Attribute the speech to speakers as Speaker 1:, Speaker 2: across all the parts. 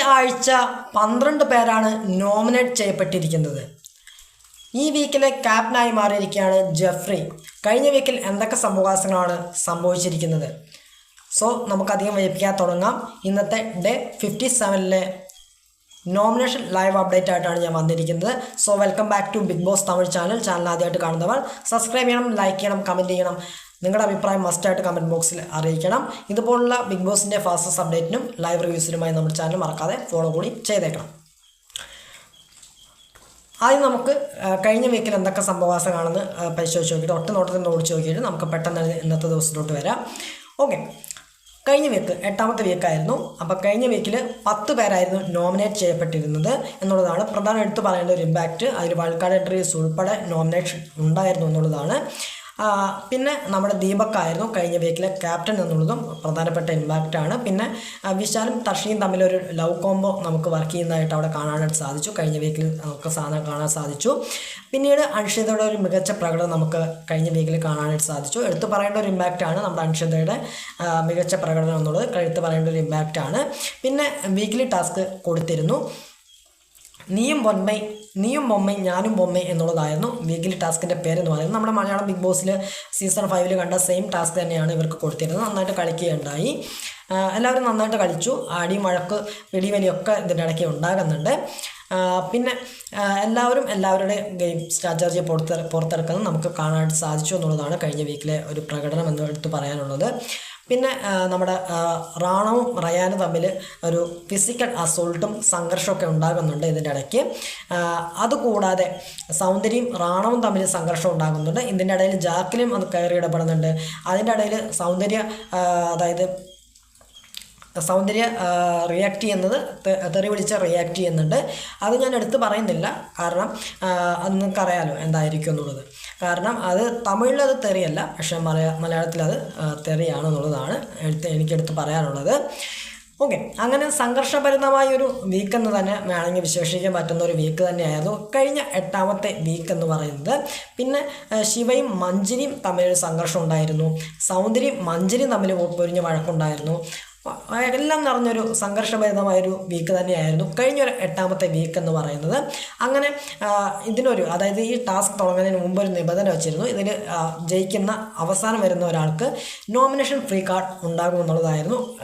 Speaker 1: ആഴ്ച പന്ത്രണ്ട് പേരാണ് നോമിനേറ്റ് ചെയ്യപ്പെട്ടിരിക്കുന്നത്. ഈ വീക്കിലെ ക്യാപ്റ്റനായി മാറിയിരിക്കുകയാണ് ജെഫ്രി. കഴിഞ്ഞ വീക്കിൽ എന്തൊക്കെ സംഭവവാസങ്ങളാണ് സംഭവിച്ചിരിക്കുന്നത്? സോ നമുക്കധികം വൈപ്പിക്കാൻ തുടങ്ങാം. ഇന്നത്തെ ഡേ ഫിഫ്റ്റി സെവനിലെ നോമിനേഷൻ ലൈവ് അപ്ഡേറ്റ് ആയിട്ടാണ് ഞാൻ വന്നിരിക്കുന്നത്. So welcome back to Bigg Boss Tamil channel. Channel ആദ്യമായിട്ട് കാണുന്നവർ സബ്സ്ക്രൈബ് ചെയ്യണം ലൈക്ക് ചെയ്യണം കമന്റ് ചെയ്യണം. നിങ്ങളുടെ അഭിപ്രായം മസ്റ്റായിട്ട് കമന്റ് ബോക്സിൽ അറിയിക്കണം. ഇതുപോലുള്ള ബിഗ് ബോസിന്റെ ഫാസ്റ്റസ് അപ്ഡേറ്റിനും ലൈവ് റിവ്യൂസിനുമായി നമ്മുടെ ചാനൽ മറക്കാതെ ഫോളോ കൂടി ചെയ്തേക്കണം. ആദ്യം നമുക്ക് കഴിഞ്ഞ വീക്കിൽ എന്തൊക്കെ സംഭവവാസങ്ങളാണെന്ന് പരിശോധിച്ച് നോക്കിയിട്ട് ഒറ്റ നോട്ടത്തിൽ ഓടിച്ച് നോക്കിയിട്ട് നമുക്ക് പെട്ടെന്ന് ഇന്നത്തെ ദിവസത്തിലോട്ട് വരാം. ഓക്കെ കഴിഞ്ഞ വീക്ക് എട്ടാമത്തെ വീക്കായിരുന്നു അപ്പോൾ കഴിഞ്ഞ വീക്കിൽ പത്ത് പേരായിരുന്നു നോമിനേറ്റ് ചെയ്യപ്പെട്ടിരുന്നത് എന്നുള്ളതാണ് പ്രധാന എടുത്തു പറയേണ്ട ഒരു ഇമ്പാക്റ്റ് അതിൽ വൾക്കാട് എൻട്രീസ് ഉൾപ്പെടെ നോമിനേഷൻ ഉണ്ടായിരുന്നു എന്നുള്ളതാണ്. പിന്നെ നമ്മുടെ ദീപക്കായിരുന്നു കഴിഞ്ഞ വീക്കിലെ ക്യാപ്റ്റൻ എന്നുള്ളതും പ്രധാനപ്പെട്ട ഇമ്പാക്റ്റാണ് പിന്നെ വിശാലും തർഷിയും തമ്മിലൊരു ലവ് കോംബോ നമുക്ക് വർക്ക് ചെയ്യുന്നതായിട്ട് അവിടെ കാണാനായിട്ട് സാധിച്ചു. കഴിഞ്ഞ വീക്കിൽ നമുക്ക് സാധനം കാണാൻ സാധിച്ചു. പിന്നീട് അൻഷിതയുടെ ഒരു മികച്ച പ്രകടനം നമുക്ക് കഴിഞ്ഞ വീക്കിൽ കാണാനായിട്ട് സാധിച്ചു. എടുത്തു പറയേണ്ട ഒരു ഇമ്പാക്റ്റാണ് നമ്മുടെ അൻഷിതയുടെ മികച്ച പ്രകടനം എന്നുള്ളത്. എടുത്തു പറയേണ്ട ഒരു ഇമ്പാക്റ്റാണ് പിന്നെ വീക്കിലി ടാസ്ക് കൊടുത്തിരുന്നു. നീയും ബൊമ്മൈ നീയും ബൊമ്മൈ ഞാനും ബൊമ്മൈ എന്നുള്ളതായിരുന്നു വീക്കിലി ടാസ്കിന്റെ പേരെന്ന് പറയുന്നത്. നമ്മുടെ മലയാളം ബിഗ് ബോസിൽ സീസൺ ഫൈവിൽ കണ്ട സെയിം ടാസ്ക് തന്നെയാണ് ഇവർക്ക് കൊടുത്തിരുന്നത്. നന്നായിട്ട് കളിക്കുകയുണ്ടായി. എല്ലാവരും നന്നായിട്ട് കളിച്ചു. അടിയും വഴക്ക് പിടിവലിയൊക്കെ ഇതിന്റെ ഇടയ്ക്ക് ഉണ്ടാകുന്നുണ്ട്. പിന്നെ എല്ലാവരും എല്ലാവരുടെ ഗെയിം സ്ട്രാറ്റജി പുറത്ത് പുറത്തെടുക്കുന്നത് നമുക്ക് കാണാൻ സാധിച്ചു എന്നുള്ളതാണ് കഴിഞ്ഞ വീക്കിലെ ഒരു പ്രകടനം എന്ന് എടുത്ത് പറയാനുള്ളത്. പിന്നെ നമ്മുടെ റാണവും റയാനും തമ്മിൽ ഒരു ഫിസിക്കൽ അസോൾട്ടും സംഘർഷമൊക്കെ ഉണ്ടാകുന്നുണ്ട് ഇതിന്റെ ഇടയ്ക്ക്. അതുകൂടാതെ സൗന്ദര്യം റാണവും തമ്മിൽ സംഘർഷം ഉണ്ടാകുന്നുണ്ട്. ഇതിന്റെ ഇടയിൽ ജാക്കിലും അത് കയറി ഇടപെടുന്നുണ്ട്. അതിന്റെ ഇടയിൽ സൗന്ദര്യ അതായത് സൗന്ദര്യ റിയാക്ട് ചെയ്യുന്നത് തെറി വിളിച്ച റിയാക്ട് ചെയ്യുന്നുണ്ട്. അത് ഞാൻ എടുത്ത് പറയുന്നില്ല. കാരണം അത് നിങ്ങൾക്ക് അറിയാലോ എന്തായിരിക്കും എന്നുള്ളത്. കാരണം അത് തമിഴിൽ അത് തെറിയല്ല. പക്ഷേ മലയാ മലയാളത്തിൽ അത് തെറിയാണ് എന്നുള്ളതാണ് എടുത്ത് എനിക്കെടുത്ത് പറയാനുള്ളത്. ഓക്കെ. അങ്ങനെ സംഘർഷഭരിതമായ ഒരു വീക്ക് എന്ന് തന്നെ വേണമെങ്കിൽ വിശേഷിക്കാൻ പറ്റുന്ന ഒരു വീക്ക് തന്നെയായിരുന്നു. കഴിഞ്ഞ എട്ടാമത്തെ വീക്ക് എന്ന് പറയുന്നത്. പിന്നെ ശിവയും മഞ്ജരിയും തമ്മിലൊരു സംഘർഷം ഉണ്ടായിരുന്നു. സൗന്ദര്യം മഞ്ജരിയും തമ്മിൽ പൊരിഞ്ഞ വഴക്കുണ്ടായിരുന്നു. എല്ലാം നിറഞ്ഞൊരു സംഘർഷഭരിതമായൊരു വീക്ക് തന്നെയായിരുന്നു. കഴിഞ്ഞൊരു എട്ടാമത്തെ വീക്ക് എന്ന് പറയുന്നത്. അങ്ങനെ ഇതിനൊരു അതായത് ഈ ടാസ്ക് തുടങ്ങുന്നതിന് മുമ്പ് ഒരു നിബന്ധന വെച്ചിരുന്നു. ഇതിൽ ജയിക്കുന്ന അവസാനം വരുന്ന ഒരാൾക്ക് നോമിനേഷൻ ഫ്രീ കാർഡ് ഉണ്ടാകും എന്നുള്ളതായിരുന്നു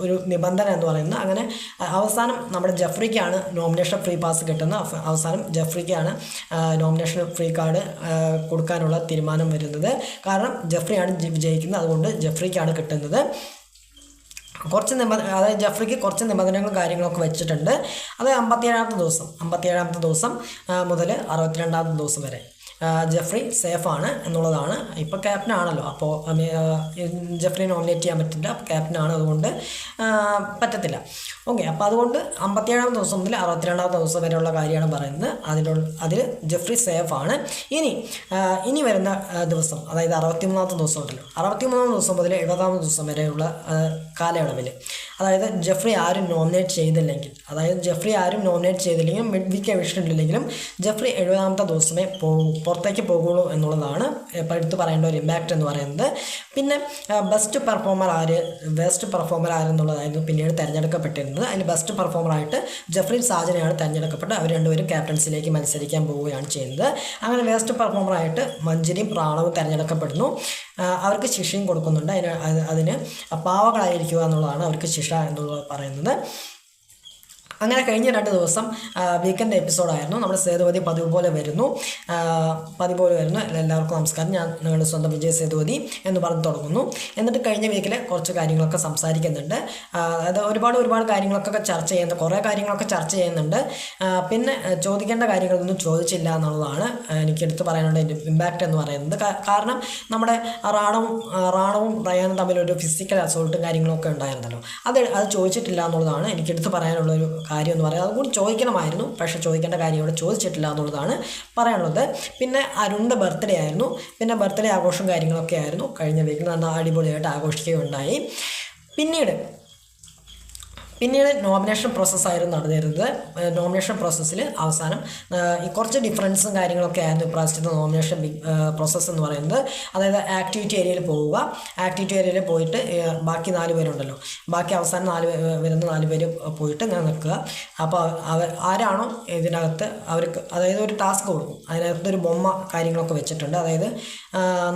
Speaker 1: ഒരു നിബന്ധന എന്ന് പറയുന്നത്. അങ്ങനെ അവസാനം നമ്മുടെ ജഫ്രിക്കാണ് നോമിനേഷൻ ഫ്രീ പാസ് കിട്ടുന്നത്. അവ- അവസാനം ജഫ്രിക്കാണ് നോമിനേഷൻ ഫ്രീ കാർഡ് കൊടുക്കാനുള്ള തീരുമാനം വരുന്നത്. കാരണം ജഫ്രിയാണ് ജയിക്കുന്നത് അതുകൊണ്ട് ജഫ്രിക്കാണ് കിട്ടുന്നത്. കുറച്ച് നിബന്ധന അതായത് ജഫ്രിക്ക് കുറച്ച് നിബന്ധനകളും കാര്യങ്ങളൊക്കെ വെച്ചിട്ടുണ്ട്. അത് അമ്പത്തിയേഴാമത്തെ ദിവസം അമ്പത്തിയേഴാമത്തെ ദിവസം മുതൽ അറുപത്തിരണ്ടാമത്തെ ദിവസം വരെ. ജഫ്രി സേഫാണ് എന്നുള്ളതാണ്. ഇപ്പോൾ ക്യാപ്റ്റൻ ആണല്ലോ അപ്പോൾ ജഫ്രി നോമിനേറ്റ് ചെയ്യാൻ പറ്റില്ല. ക്യാപ്റ്റൻ ആണ് അതുകൊണ്ട് പറ്റത്തില്ല. ഓക്കെ അപ്പോൾ അതുകൊണ്ട് അമ്പത്തിയേഴാം ദിവസം മുതൽ അറുപത്തിരണ്ടാമത്തെ ദിവസം വരെയുള്ള കാര്യമാണ് പറയുന്നത്. അതിലുള്ള അതിൽ ജഫ്രി സേഫാണ്. ഇനി ഇനി വരുന്ന ദിവസം അതായത് അറുപത്തിമൂന്നാമത്തെ ദിവസം ഉണ്ടല്ലോ. അറുപത്തിമൂന്നാം ദിവസം മുതൽ എഴുപതാമത്തെ ദിവസം വരെയുള്ള കാലയളവിൽ അതായത് ജെഫ്രി ആരും നോമിനേറ്റ് ചെയ്തില്ലെങ്കിൽ അതായത് ജെഫ്രി ആരും നോമിനേറ്റ് ചെയ്തില്ലെങ്കിലും മിഡ് വിക്ക് എവിഷൻ ജെഫ്രി എഴുപതാമത്തെ ദിവസമേ പോകും പുറത്തേക്ക് പോകുള്ളൂ എന്നുള്ളതാണ് എടുത്തു പറയേണ്ട ഒരു ഇമ്പാക്റ്റ് എന്ന് പറയുന്നത്. പിന്നെ ബെസ്റ്റ് പെർഫോമർ ആര് ബെസ്റ്റ് പെർഫോമർ ആരെന്നുള്ളതായിരുന്നു പിന്നീട് തിരഞ്ഞെടുക്കപ്പെട്ടിരുന്നത്. അതിൽ ബെസ്റ്റ് പെർഫോമറായിട്ട് ജഫ്രി സാജനയാണ് തിരഞ്ഞെടുക്കപ്പെട്ടത്. അവർ രണ്ടുപേരും ക്യാപ്റ്റൻസിലേക്ക് മത്സരിക്കാൻ പോവുകയാണ് ചെയ്യുന്നത്. അങ്ങനെ ബെസ്റ്റ് പെർഫോമറായിട്ട് മഞ്ജരിയും പ്രാണവും തിരഞ്ഞെടുക്കപ്പെടുന്നു. അവർക്ക് ശിക്ഷയും കൊടുക്കുന്നുണ്ട്. അതിന് അത് അതിന് പാവകളായിരിക്കുക എന്നുള്ളതാണ് അവർക്ക് ശിക്ഷ എന്നുള്ളത് പറയുന്നത്. അങ്ങനെ കഴിഞ്ഞ രണ്ട് ദിവസം വീക്കെൻഡ് എപ്പിസോഡായിരുന്നു നമ്മുടെ സേതുപതി പതിവ് പോലെ വരുന്നു. പതിവ് പോലെ വരുന്നു എല്ലാവർക്കും നമസ്കാരം. ഞാൻ നിങ്ങളുടെ സ്വന്തം വിജയ് സേതുപതി എന്ന് പറഞ്ഞ് തുടങ്ങുന്നു. എന്നിട്ട് കഴിഞ്ഞ വീക്കിലെ കുറച്ച് കാര്യങ്ങളൊക്കെ സംസാരിക്കുന്നുണ്ട്. അതായത് ഒരുപാട് ഒരുപാട് കാര്യങ്ങളൊക്കെ ചർച്ച ചെയ്യുന്നുണ്ട്. കുറേ കാര്യങ്ങളൊക്കെ ചർച്ച ചെയ്യുന്നുണ്ട്. പിന്നെ ചോദിക്കേണ്ട കാര്യങ്ങളൊന്നും ചോദിച്ചില്ല എന്നുള്ളതാണ് എനിക്ക് എടുത്ത് പറയാനുള്ള ഇമ്പാക്റ്റ് എന്ന് പറയുന്നത്. കാരണം നമ്മുടെ റാണവും റാണവും റയാനും തമ്മിലൊരു ഫിസിക്കൽ അസോൾട്ടും കാര്യങ്ങളൊക്കെ ഉണ്ടായിരുന്നല്ലോ. അത് അത് ചോദിച്ചിട്ടില്ല എന്നുള്ളതാണ് എനിക്ക് എടുത്ത് പറയാനുള്ള ഒരു കാര്യം എന്ന് പറയുന്നത് അതുകൂടി ചോദിക്കണമായിരുന്നു. പക്ഷേ ചോദിക്കേണ്ട കാര്യം ഇവിടെ ചോദിച്ചിട്ടില്ല എന്നുള്ളതാണ് പറയാനുള്ളത്. പിന്നെ അരുണിന്റെ ബർത്ത്ഡേ ആയിരുന്നു. പിന്നെ ബർത്ത്ഡേ ആഘോഷം കാര്യങ്ങളൊക്കെ ആയിരുന്നു. കഴിഞ്ഞ വീക്കിൽ നല്ല അടിപൊളിയായിട്ട് ആഘോഷിക്കുകയുണ്ടായി. പിന്നീട് പിന്നീട് നോമിനേഷൻ പ്രോസസ്സായിരുന്നു നടന്നിരുന്നത്. നോമിനേഷൻ പ്രോസസ്സിൽ അവസാനം കുറച്ച് ഡിഫറൻസും കാര്യങ്ങളൊക്കെ ആയിരുന്നു പ്രാവശ്യത്തെ നോമിനേഷൻ പ്രോസസ്സ് എന്ന് പറയുന്നത്. അതായത് ആക്ടിവിറ്റി ഏരിയയിൽ പോവുക. ആക്ടിവിറ്റി ഏരിയയിൽ പോയിട്ട് ബാക്കി നാല് പേരുണ്ടല്ലോ. ബാക്കി അവസാനം നാല് വരുന്ന നാല് പേര് പോയിട്ട് ഇങ്ങനെ നിൽക്കുക. അപ്പോൾ അവർ ആരാണോ ഇതിനകത്ത് അവർക്ക് അതായത് ഒരു ടാസ്ക് കൊടുക്കും. അതിനകത്ത് ഒരു ബൊമ്മ കാര്യങ്ങളൊക്കെ വെച്ചിട്ടുണ്ട്. അതായത്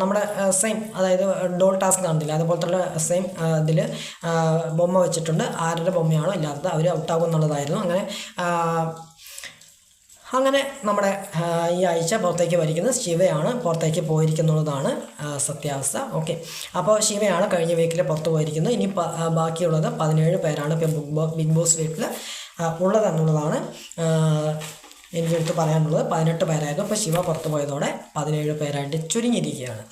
Speaker 1: നമ്മുടെ സെയിം അതായത് ഡോൾ ടാസ്ക് നടന്നില്ല അതുപോലത്തെ സെയിം ഇതിൽ ബൊമ്മ വെച്ചിട്ടുണ്ട്. ആരുടെ ബൊമ്മയാണോ ഇല്ലാത്തത് അവർ ഔട്ടാകും എന്നുള്ളതായിരുന്നു. അങ്ങനെ അങ്ങനെ നമ്മുടെ ഈ ആഴ്ച പുറത്തേക്ക് വരിക്കുന്നത് ശിവയാണ്. പുറത്തേക്ക് പോയിരിക്കുന്നുള്ളതാണ് സത്യാവസ്ഥ. ഓക്കെ അപ്പോൾ ശിവയാണ് കഴിഞ്ഞ വീക്കിൽ പുറത്ത് പോയിരിക്കുന്നത്. ഇനി ബാക്കിയുള്ളത് പതിനേഴ് പേരാണ് ഇപ്പം ബിഗ് ബോസ് വീട്ടിൽ ഉള്ളത് എന്നുള്ളതാണ്. ആ, എനിക്കെടുത്ത് പറയാനുള്ളത് പതിനെട്ട് പേരായിരുന്നു. ശിവ പുറത്തു പോയതോടെ പതിനേഴ് പേരായിട്ട് ചുരുങ്ങിയിരിക്കുകയാണ്.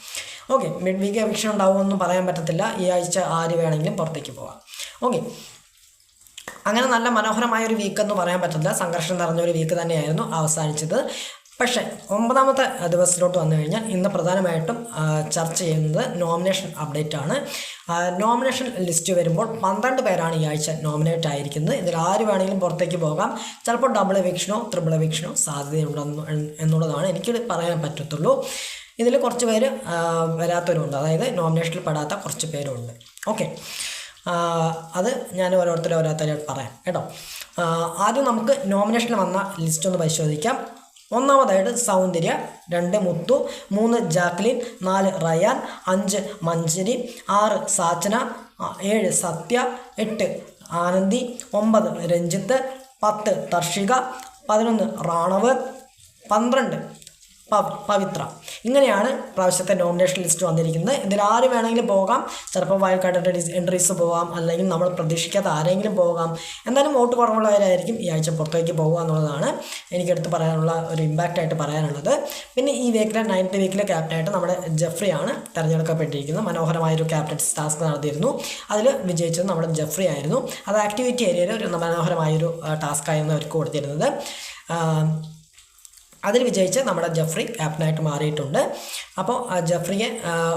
Speaker 1: ഓക്കെ മിഡ് വീക്ക് എവിക്ഷൻ ഉണ്ടാവുമെന്നും പറയാൻ പറ്റത്തില്ല. ഈ ആഴ്ച ആര് വേണമെങ്കിലും പുറത്തേക്ക് പോകാം ഓക്കെ. അങ്ങനെ നല്ല മനോഹരമായ ഒരു വീക്ക് എന്ന് പറയാൻ പറ്റില്ല സംഘർഷം നിറഞ്ഞ ഒരു വീക്ക് തന്നെയായിരുന്നു അവസാനിച്ചത്. പക്ഷേ ഒമ്പതാമത്തെ ദിവസത്തിലോട്ട് വന്നു കഴിഞ്ഞാൽ ഇന്ന് പ്രധാനമായിട്ടും ചർച്ച ചെയ്യുന്നത് നോമിനേഷൻ അപ്ഡേറ്റ് ആണ്. നോമിനേഷൻ ലിസ്റ്റ് വരുമ്പോൾ പന്ത്രണ്ട് പേരാണ് ഈ ആഴ്ച നോമിനേറ്റ് ആയിരിക്കുന്നത്. ഇതിൽ ആര് വേണമെങ്കിലും പുറത്തേക്ക് പോകാം. ചിലപ്പോൾ ഡബിൾ എവിക്ഷനോ ത്രിബിൾ എവിക്ഷനോ സാധ്യതയുണ്ടെന്ന് എന്നുള്ളതാണ് എനിക്ക് പറയാൻ പറ്റത്തുള്ളൂ. ഇതിൽ കുറച്ച് പേര് വരാത്തവരുണ്ട്. അതായത് നോമിനേഷനിൽ പെടാത്ത കുറച്ച് പേരുണ്ട്. ഓക്കെ. അത് ഞാൻ ഓരോരുത്തരും ഓരോരുത്തരായിട്ട് പറയാം. കേട്ടോ. ആദ്യം നമുക്ക് നോമിനേഷനിൽ വന്ന ലിസ്റ്റ് ഒന്ന് പരിശോധിക്കാം. ഒന്നാമതായിട്ട് സൗന്ദര്യ രണ്ട് മുത്തു മൂന്ന് ജാക്ലിൻ നാല് റയാൻ അഞ്ച് മഞ്ജരി ആറ് സാച്ചന ഏഴ് സത്യ എട്ട് ആനന്ദി ഒമ്പത് രഞ്ജിത്ത് പത്ത് തർഷിക പതിനൊന്ന് റാണവ് പന്ത്രണ്ട് പവിത്ര. ഇങ്ങനെയാണ് പ്രാവശ്യത്തെ നോമിനേഷൻ ലിസ്റ്റ് വന്നിരിക്കുന്നത്. ഇതിൽ ആര് വേണമെങ്കിലും പോകാം. ചിലപ്പോൾ വയൽ കാർഡ് എൻട്രീസ് പോകാം അല്ലെങ്കിൽ നമ്മൾ പ്രതീക്ഷിക്കാത്ത ആരെങ്കിലും പോകാം. എന്തായാലും വോട്ട് കുറവുള്ളവരായിരിക്കും ഈ ആഴ്ച പുറത്തേക്ക് പോകുക എന്നുള്ളതാണ് എനിക്കെടുത്ത് പറയാനുള്ള ഒരു ഇമ്പാക്റ്റ് ആയിട്ട് പറയാനുള്ളത്. പിന്നെ ഈ വീക്കിലെ നയൻത്ത് വീക്കിലെ ക്യാപ്റ്റനായിട്ട് നമ്മുടെ ജെഫ്രിയാണ് തിരഞ്ഞെടുക്കപ്പെട്ടിരിക്കുന്നത്. മനോഹരമായൊരു ക്യാപ്റ്റൻസ് ടാസ്ക് നടത്തിയിരുന്നു. അതിൽ വിജയിച്ചത് നമ്മുടെ ജെഫ്രി ആയിരുന്നു. അത് ആക്ടിവിറ്റി ഏരിയയിൽ ഒരു മനോഹരമായൊരു ടാസ്ക് ആയിരുന്നു അവർക്ക് കൊടുത്തിരുന്നത്. അതിൽ വിജയിച്ച് നമ്മുടെ ജഫ്രി ക്യാപ്റ്റനായിട്ട് മാറിയിട്ടുണ്ട്. അപ്പോൾ ജഫ്രിയെ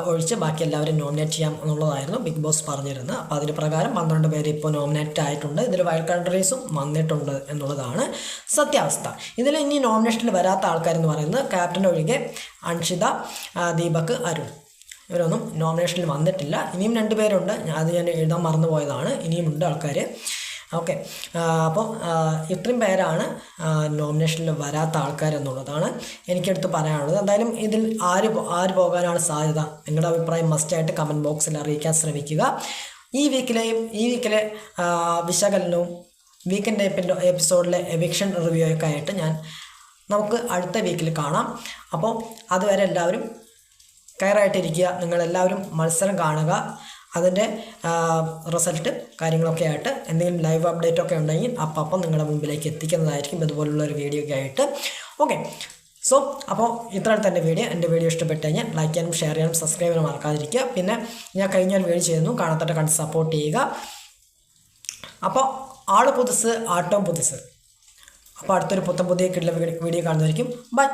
Speaker 1: ഒഴിച്ച് ബാക്കി എല്ലാവരും നോമിനേറ്റ് ചെയ്യാം എന്നുള്ളതായിരുന്നു ബിഗ് ബോസ് പറഞ്ഞിരുന്നത്. അപ്പോൾ അതിന് പ്രകാരം പന്ത്രണ്ട് പേര് ഇപ്പോൾ നോമിനേറ്റ് ആയിട്ടുണ്ട്. ഇതിൽ വൈൽഡ് കൺട്രീസും വന്നിട്ടുണ്ട് എന്നുള്ളതാണ് സത്യാവസ്ഥ. ഇതിൽ ഇനി നോമിനേഷനിൽ വരാത്ത ആൾക്കാരെന്ന് പറയുന്നത് ക്യാപ്റ്റൻ ഒഴികെ അൻഷിത ദീപക് അരുൺ. ഇവരൊന്നും നോമിനേഷനിൽ വന്നിട്ടില്ല. ഇനിയും രണ്ട് പേരുണ്ട്. അത് ഞാൻ എഴുതാൻ മറന്നുപോയതാണ്. ഇനിയുമുണ്ട് ആൾക്കാർ ഓക്കെ അപ്പോൾ ഇത്രയും പേരാണ് നോമിനേഷനിൽ വരാത്ത ആൾക്കാരെന്നുള്ളതാണ് എനിക്കെടുത്ത് പറയാനുള്ളത്. എന്തായാലും ഇതിൽ ആര് ആര് പോകാനാണ് സാധ്യത? നിങ്ങളുടെ അഭിപ്രായം മസ്റ്റായിട്ട് കമന്റ് ബോക്സിൽ അറിയിക്കാൻ ശ്രമിക്കുക. ഈ വീക്കിലെയും ഈ വീക്കിലെ വിശകലനവും വീക്കെൻഡ് എപ്പിസോഡിലെ എവിക്ഷൻ റിവ്യൂ ഒക്കെ ആയിട്ട് ഞാൻ നമുക്ക് അടുത്ത വീക്കിൽ കാണാം. അപ്പോൾ അതുവരെ എല്ലാവരും കയറായിട്ടിരിക്കുക. നിങ്ങളെല്ലാവരും മത്സരം കാണുക. അതിന്റെ റിസൾട്ട് കാര്യങ്ങളൊക്കെ ആയിട്ട് എന്തെങ്കിലും ലൈവ് അപ്ഡേറ്റ് ഒക്കെ ഉണ്ടെങ്കിൽ അപ്പം അപ്പം നിങ്ങളുടെ മുമ്പിലേക്ക് എത്തിക്കുന്നതായിരിക്കും ഇതുപോലുള്ള ഒരു വീഡിയോ ഒക്കെ ആയിട്ട്. ഓക്കെ സോ അപ്പോൾ ഇത്ര തന്നെ വീഡിയോ എന്റെ വീഡിയോ ഇഷ്ടപ്പെട്ട് കഴിഞ്ഞാൽ ലൈക്ക് ചെയ്യാനും ഷെയർ ചെയ്യാനും സബ്സ്ക്രൈബ് ചെയ്യാനും മറക്കാതിരിക്കുക. പിന്നെ ഞാൻ കഴിഞ്ഞ ഒരു വീഡിയോ ചെയ്യുന്നു കാണാത്തട്ട് കണ്ട് സപ്പോർട്ട് ചെയ്യുക. അപ്പോൾ ആൾ പുതുസ് ആട്ടോ പുതുസ്. അപ്പോൾ അടുത്തൊരു പുത്തം പുതിയ കിട്ടുന്ന വീഡിയോ കാണുന്നതായിരിക്കും. ബൈ